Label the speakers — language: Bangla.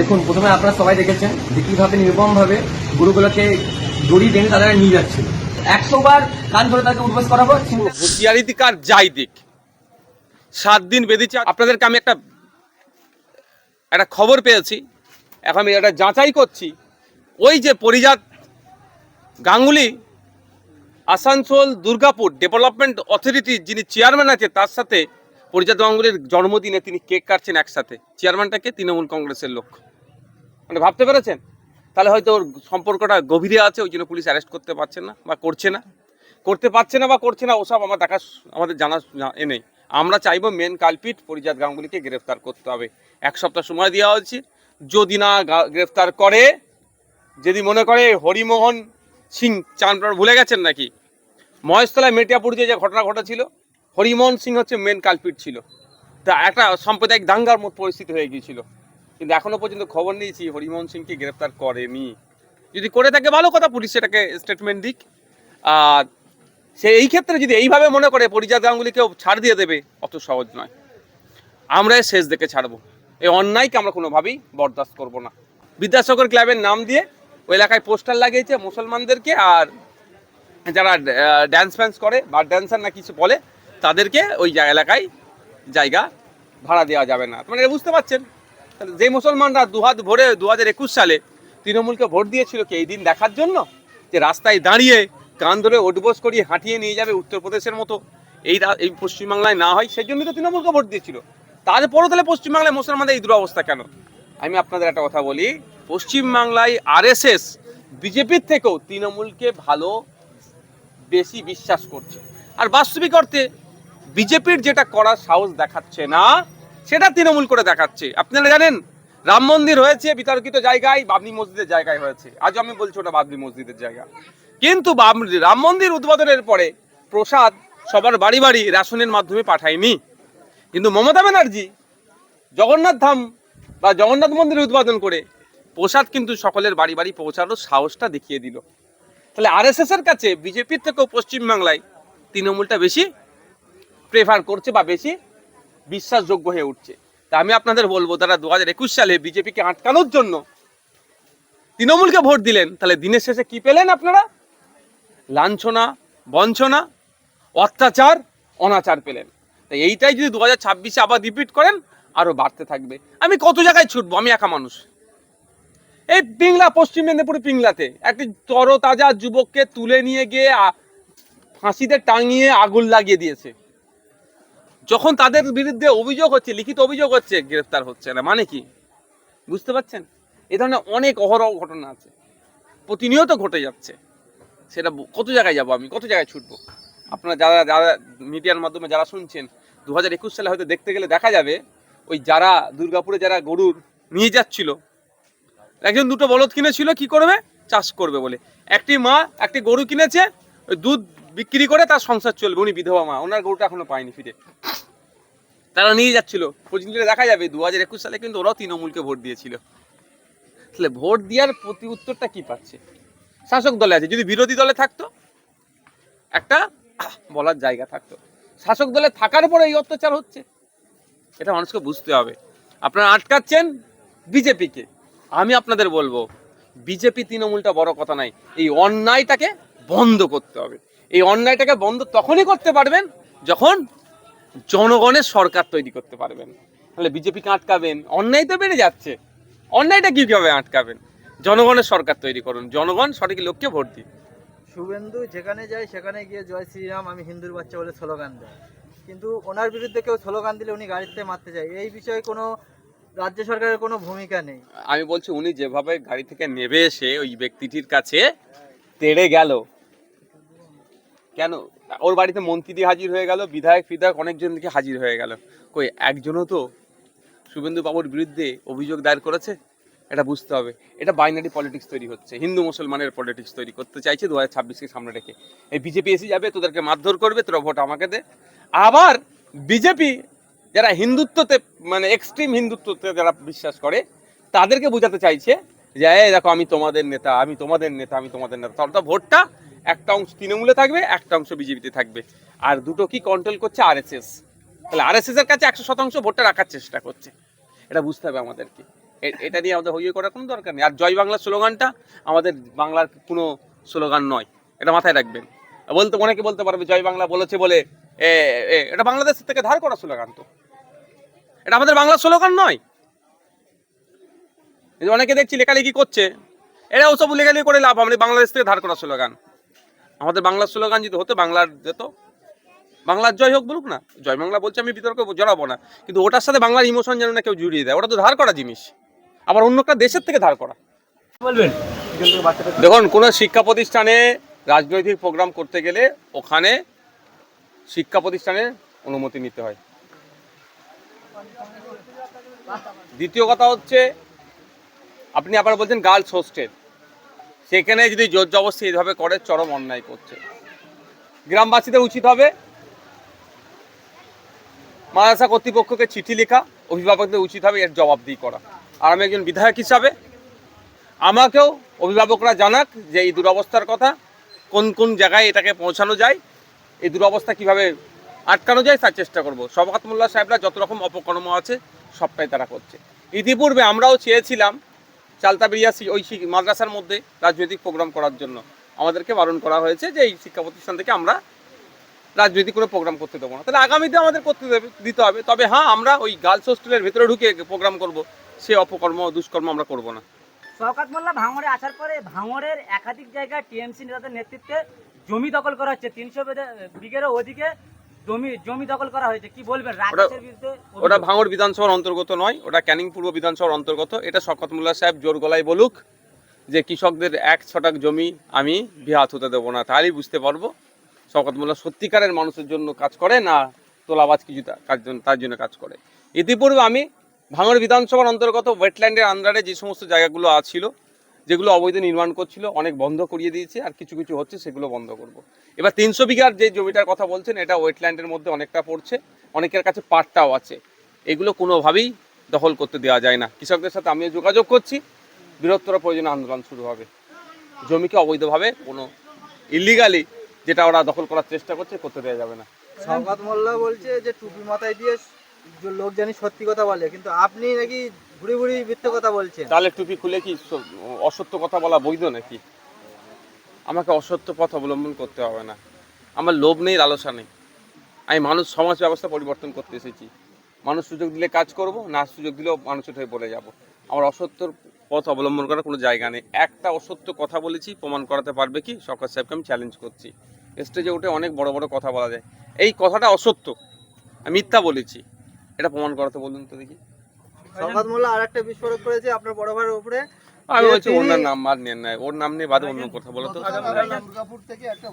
Speaker 1: দেখুন, প্রথমে আপনারা সবাই দেখেছেন যে কীভাবে নির্মমভাবে গরুগুলোকে দড়ি টেনে তারা নিয়ে যাচ্ছিল। একশো বার কান ধরে তাকে উদ্বাস করাবো
Speaker 2: হুঁশিয়ারি দিক আর যাই দিক। সাত দিন বেঁধেছে। আপনাদেরকে আমি একটা একটা খবর পেয়েছি। এখন আমি এটা যাচাই করছি। ওই যে পরিজাত গাঙ্গুলি, আসানসোল দুর্গাপুর ডেভেলপমেন্ট অথরিটি যিনি চেয়ারম্যান আছে, তার সাথে পরিজাত গাঙ্গুলির জন্মদিনে তিনি কেক কাটছেন একসাথে। চেয়ারম্যানটাকে তৃণমূল কংগ্রেসের লোক। মানে ভাবতে পেরেছেন? তাহলে হয়তো ওর সম্পর্কটা গভীরে আছে, ওই জন্য পুলিশ অ্যারেস্ট করতে পারছে না বা করছে না। করতে পারছে না বা করছে না, ওসব আমার দেখা আমাদের জানা এ নেই। আমরা চাইব মেন কালপিট পরিজাত গাঙ্গুলিকে গ্রেফতার করতে হবে। এক সপ্তাহ সময় দেওয়া হয়েছে। যদি না গ্রেফতার করে, যদি মনে করে হরিমোহন সিং চাঁদপাড় ভুলে গেছেন নাকি? মহেশতলায় মেটিয়াপুর যে ঘটনা ঘটেছিল, হরিমোহন সিং হচ্ছে মেন কালপিট ছিল। তা একটা সাম্প্রদায়িক দাঙ্গার মতো পরিস্থিতি হয়ে গিয়েছিল। কিন্তু এখনও পর্যন্ত খবর নিয়েছি, হরিমোহন সিংকে গ্রেফতার করেনি। যদি করে থাকে ভালো কথা, পুলিশ সেটাকে স্টেটমেন্ট দিক। আর সে এই ক্ষেত্রে যদি এইভাবে মনে করে পরিজাত গাঙ্গুলিকেও ছাড় দিয়ে দেবে, অত সহজ নয়। আমরা শেষ দেখে ছাড়বো। এই অন্যায়কে আমরা কোনোভাবেই বরদাস্ত করব না। বিদ্যাসাগর ক্লাবের নাম দিয়ে ওই এলাকায় পোস্টার লাগিয়েছে মুসলমানদেরকে, আর যারা ড্যান্স ফ্যান্স করে বা ড্যান্সার না কিছু বলে, তাদেরকে ওই এলাকায় জায়গা ভাড়া দেওয়া যাবে না। মানে বুঝতে পারছেন? যে মুসলমানরা দুহাত ভরে দু হাজার একুশ সালে তৃণমূলকে ভোট দিয়েছিল কি এই দিন দেখার জন্য? যে রাস্তায় দাঁড়িয়ে কান ধরে ওটবোস করিয়ে হাঁটিয়ে নিয়ে যাবে উত্তরপ্রদেশের মতো। এই এই পশ্চিমবাংলায় না হয় সেই জন্যই তো তৃণমূলকে ভোট দিয়েছিল। তারপরও তাহলে পশ্চিমবাংলায় মুসলমানদের এই দুরবস্থা কেন? আমি আপনাদের একটা কথা বলি, পশ্চিমবাংলায় আরএসএস বিজেপির থেকেও তৃণমূলকে ভালো বেশি বিশ্বাস করছে। আর বাস্তবিক অর্থে বিজেপির যেটা করার সাহস দেখাচ্ছে না সেটা তৃণমূল করে দেখাচ্ছে। আপনারা জানেন, রাম মন্দির হয়েছে বিতর্কিত জায়গায়, বাবরি মসজিদের জায়গায় হয়েছে। আজ আমি বলছি ওটা বাবরি মসজিদের জায়গা। কিন্তু রাম মন্দির উদ্বোধনের পরে প্রসাদ সবার বাড়ি বাড়ি রেশনের মাধ্যমে পাঠায়নি। কিন্তু মমতা ব্যানার্জি জগন্নাথ ধাম বা জগন্নাথ মন্দির উদ্বোধন করে প্রসাদ কিন্তু সকলের বাড়ি বাড়ি পৌঁছানোর সাহসটা দেখিয়ে দিল। তাহলে আরএসএস এর কাছে, বিজেপির থেকেও পশ্চিমবাংলায় তৃণমূলটা বেশি প্রেফার করছে বা বেশি বিশ্বাসযোগ্য হয়ে উঠছে। তা আমি আপনাদের বলব তারা দু হাজার একুশ সালে বিজেপিকে আটকানোর জন্য তৃণমূলকে ভোট দিলেন, তাহলে দিনের শেষে কি পেলেন আপনারা? লাঞ্ছনা, বঞ্চনা, অত্যাচার, অনাচার পেলেন। তাই এইটাই যদি দু হাজার ছাব্বিশে আবার রিপিট করেন, আরও বাড়তে থাকবে। আমি কত জায়গায় ছুটবো? আমি একা মানুষ। এই পিংলা, পশ্চিম মেদিনীপুর পিংলাতে একটি তরতাজা যুবককে তুলে নিয়ে গিয়ে ফাঁসিতে টাঙিয়ে আগুন লাগিয়ে দিয়েছে। যখন তাদের বিরুদ্ধে অভিযোগ হচ্ছে, লিখিত অভিযোগ হচ্ছে, গ্রেফতার হচ্ছে না। মানে কি? বুঝতে পারছেন? এ ধরনের অনেক অহরহ ঘটনা আছে। প্রতিনিয়ত ঘটে যাচ্ছে। সেটা কত জায়গায় যাব আমি? কত জায়গায় ছুটবো? আপনারা যারা যারা মিডিয়ার মাধ্যমে যারা শুনছেন দু হাজার একুশ সালে হয়তো দেখতে গেলে দেখা যাবে, ওই যারা দুর্গাপুরে যারা গরুর নিয়ে যাচ্ছিল, একজন দুটো বলদ কিনেছিল, কি করবে? চাষ করবে বলে। একটি মা একটি গরু কিনেছে, ওই দুধ বিক্রি করে তার সংসার চলবে, উনি বিধবা মা, ওনার গরুটা এখনও পায়নি ফিরে। তারা নিয়ে যাচ্ছিল প্রতিনিধিরা দেখা যাবে দু হাজার একুশ সালে কিন্তু ওরাও তৃণমূলকে ভোট দিয়েছিল। তাহলে ভোট দেওয়ার প্রতি উত্তরটা কি পাচ্ছে? শাসক দলে আছে, যদি বিরোধী দলে থাকতো, একটা বলার জায়গা থাকতো। শাসক দলে থাকার পরে এই অত্যাচার হচ্ছে, এটা মানুষকে বুঝতে হবে। আপনারা আটকাচ্ছেন বিজেপিকে। আমি আপনাদের বলব, বিজেপি তৃণমূলটা বড় কথা নাই, এই অন্যায়টাকে বন্ধ করতে হবে। এই অন্যায়টাকে বন্ধ তখনই করতে পারবেন যখন জনগণের সরকার তৈরি করতে পারবেন। তাহলে বিজেপিকে আটকাবেন অন্যায় তো বেড়ে যাচ্ছে। অন্যায়টা কীভাবে আটকাবেন? জনগণের সরকার তৈরি করুন জনগণ সঠিক লোককে ভোট দিন
Speaker 3: শুভেন্দু যেখানে যায় সেখানে গিয়ে জয় শ্রীরাম আমি হিন্দুর বাচ্চা বলে স্লোগান দেয়। কিন্তু ওনার বিরুদ্ধে কেউ স্লোগান দিলে উনি গাড়িতে মারতে যায়। এই বিষয়ে কোনো রাজ্য সরকারের কোনো ভূমিকা নেই।
Speaker 2: আমি বলছি উনি যেভাবে গাড়ি থেকে নেবে এসে ওই ব্যক্তিটির কাছে তেড়ে গেল কেন? ওর বাড়িতে মন্ত্রী হাজির হয়ে গেল, বিধায়ক, ফিধায়ক থেকে হাজির হয়ে গেল। কই, একজনও তো শুভেন্দু বাবুর বিরুদ্ধে অভিযোগ দায়ের করেছে? এটা বুঝতে হবে। এটা বাইনারি পলিটিক্স তৈরি হচ্ছে, হিন্দু মুসলমানের পলিটিক্স তৈরি করতে চাইছে দু হাজার ছাব্বিশকে সামনে রেখে। এই বিজেপি এসে যাবে, তোদেরকে মারধর করবে, তোরা ভোট আমাকে দে। আবার বিজেপি, যারা হিন্দুত্বতে মানে এক্সট্রিম হিন্দুত্বতে যারা বিশ্বাস করে, তাদেরকে বোঝাতে চাইছে যে দেখো, আমি তোমাদের নেতা, আমি তোমাদের নেতা, আমি তোমাদের নেতা। তাহলে তো ভোটটা একটা অংশ তৃণমূলে থাকবে, একটা অংশ বিজেপিতে থাকবে। আর দুটো কি কন্ট্রোল করছে আরএসএস তাহলে আরএসএস এর কাছে একশো শতাংশ ভোটটা রাখার চেষ্টা করছে। এটা বুঝতে হবে আমাদেরকে। এটা নিয়ে আমাদের হইয়ে করার কোনো দরকার নেই। আর জয় বাংলা স্লোগানটা আমাদের বাংলার কোনো স্লোগান নয়। এটা মাথায় রাখবেন। বলতে, অনেকে বলতে পারবে, জয় বাংলা বলেছে বলে এটা বাংলাদেশ থেকে ধার করা স্লোগান তো। এটা আমাদের বাংলা স্লোগান নয়। অনেকে দেখছি লেখালেখি করছে এরা ওসব লেখালেখি করে লাভ আমাদের বাংলাদেশ থেকে ধার করা স্লোগান। আমাদের বাংলা স্লোগান যদি হতো বাংলার যেত। বাংলার জয় হোক বলুক না জয় বাংলা বলছে আমি বিতর্ক জড়াবো না। কিন্তু ওটার সাথে বাংলার ইমোশন যেন না কেউ জুড়িয়ে দেয় ওটা তো ধার করা জিনিস। আবার অন্য একটা দেশের থেকে ধার করা।
Speaker 1: বলবেন?
Speaker 2: দেখুন কোনো শিক্ষা প্রতিষ্ঠানে রাজনৈতিক প্রোগ্রাম করতে গেলে ওখানে শিক্ষা প্রতিষ্ঠানের অনুমতি নিতে হয়। দ্বিতীয় কথা হচ্ছে আপনি আবার বলছেন গার্লস হোস্টেল সেখানে যদি জোর জবস্তি এইভাবে করে, চরম অন্যায় করছে। গ্রামবাসীদের উচিত হবে মাদ্রাসা কর্তৃপক্ষকে চিঠি লেখা, অভিভাবকদের উচিত হবে এর জবাবদিহি করা। আর আমি একজন বিধায়ক হিসাবে, আমাকেও অভিভাবকরা জানাক যে এই দুরবস্থার কথা, কোন কোন জায়গায় এটাকে পৌঁছানো যায়, এই দুরবস্থা কীভাবে আটকানো যায় তার চেষ্টা করব। শওকত মোল্লা সাহেবরা যত রকম অপকর্ম আছে, সবটাই তারা করছে। ইতিপূর্বে আমরাও চেয়েছিলাম চালতাবেরিয়া সি- ওই মাদ্রাসার মধ্যে রাজনৈতিক প্রোগ্রাম করার জন্য আমাদেরকে বারণ করা হয়েছে যে এই শিক্ষা প্রতিষ্ঠান থেকে আমরা রাজনৈতিক কোনো প্রোগ্রাম করতে দেবো না। তাহলে আগামীতে আমাদের করতে দেবে, দিতে হবে। তবে হ্যাঁ আমরা ওই গার্লস হোস্টেলের ভেতরে ঢুকে প্রোগ্রাম করব। সে অপকর্ম, দুষ্কর্ম আমরা করব না।
Speaker 4: শওকাত মোল্লা ভাঙড়ে আসার পরে ভাঙড়ের একাধিক জায়গায় টিএমসি নেতাদের নেতৃত্বে জমি দখল করা হচ্ছে। তিনশো বিঘেরও ওদিকে জমি জমি দখল করা হয়েছে কি বলবেন? রাজেশের বিরুদ্ধে
Speaker 2: ওটা। ভাঙড় বিধানসভার অন্তর্গত নয় ওটা ক্যানিং পূর্ব বিধানসভার অন্তর্গত। এটা শকত মোল্লা সাহেব জোর গলায় বলুক যে কৃষকদের এক ছটাক জমি আমি বিহাত হতে দেবো না তাহলেই বুঝতে পারব শকত মোল্লা সত্যিকারের মানুষের জন্য কাজ করে না তোলাবাজ কিছু কাজ জন্য- তার জন্য কাজ করে। ইতিপূর্বে আমি ভাঙড় বিধানসভার অন্তর্গত ওয়েটল্যান্ডের আন্ডারে যে সমস্ত জায়গাগুলো আছিল যেগুলো অবৈধ নির্মাণ করছিল, অনেক বন্ধ করিয়ে দিয়েছে, আর কিছু কিছু হচ্ছে সেগুলো বন্ধ করব। এবার তিনশো বিঘার যে জমিটার কথা বলছেন, এটা ওয়েটল্যান্ডের মধ্যে অনেকটা পড়ছে, অনেকের কাছে পাটটাও আছে। এগুলো কোনোভাবেই দখল করতে দেওয়া যায় না। কৃষকদের সাথে আমিও যোগাযোগ করছি, বৃহত্তর প্রয়োজনে আন্দোলন শুরু হবে। জমিকে অবৈধভাবে কোনো ইলিগালি যেটা ওরা দখল করার চেষ্টা করছে, করতে দেওয়া যাবে না।
Speaker 3: সংবাদ মোল্লা বলছে যে টুপি মাথায় দিয়ে লোক জানি সত্যি কথা বলে, কিন্তু আপনি নাকি ঘুরি ঘুরি মিথ্যে কথা বলছেন?
Speaker 2: তাহলে টুপি খুলে কি অসত্য কথা বলা বৈধ নাকি? আমাকে অসত্য পথ অবলম্বন করতে হবে না। আমার লোভ নেই, লালসা নেই। আমি মানুষ, সমাজ ব্যবস্থা পরিবর্তন করতে এসেছি। মানুষ সুযোগ দিলে কাজ করব, না সুযোগ দিলেও মানুষের হয়ে বলে যাব। আমার অসত্যর পথ অবলম্বন করার কোনো জায়গা নেই। একটা অসত্য কথা বলেছি, প্রমাণ করাতে পারবে কি? সরকার সাহেবকে আমি চ্যালেঞ্জ করছি। স্টেজে উঠে অনেক বড় বড় কথা বলা যায়। এই কথাটা অসত্য। আমি মিথ্যা বলেছি। এটা প্রমাণ করতে বলুন তো দেখি।
Speaker 3: সংবাদ মোল্লা আর একটা বিস্ফোরক করেছে আপনার বড় ভাইয়ের উপরে।
Speaker 2: আমি
Speaker 3: যে
Speaker 2: বলছি ওনার নাম আর নেন না ওর নাম নিয়ে বাদে অন্য কথা বলো তো।
Speaker 3: দুর্গাপুর থেকে একটা